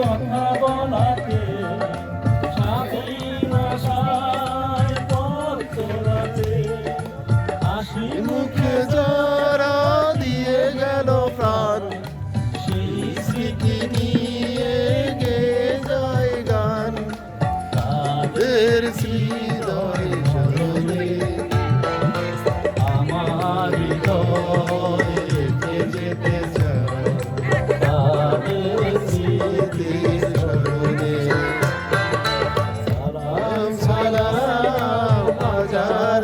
কথা বলাতে স্বাধীন আশায় পথ চলাতে হাসি মুখে যারা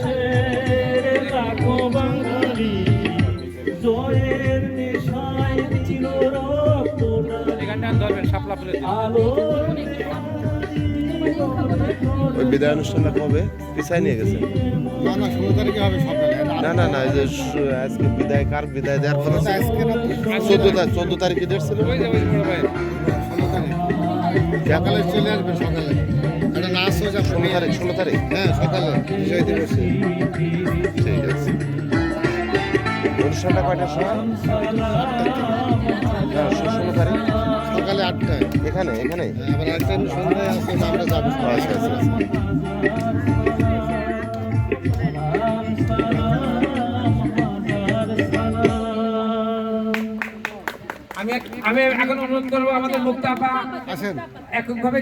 বাংলাদেশের বাঙালি জয়ের বিদায় অনুষ্ঠানটা কবে? পিছায় নিয়ে গেছে না না, ষোলো তারিখে হবে সকালে না না না যে আজকে বিদায় কার বিদায় দেওয়ার কথা ছিল? আজকে না চোদ্দ তারিখ চোদ্দ তারিখে ডেট ছিল ষোলো তারিখ সকালে চলে আসবে সকালে। একটা নাচ হয়েছে ষোলো তারিখ ষোলো তারিখ? হ্যাঁ সকালে। বিজয় দিবসে। ঠিক আছে। অনুষ্ঠানটা কয়টার সময়? না, ষোলো তারিখ। সকালে আটটায়। এখানে এখানে? হ্যাঁ, আবার এমনি সন্ধ্যায় আছে আমরা যাব। আচ্ছা আচ্ছা আচ্ছা। আমি আমি এখন অনুরোধ করব আমাদের মুক্তাপা আছেন এককভাবে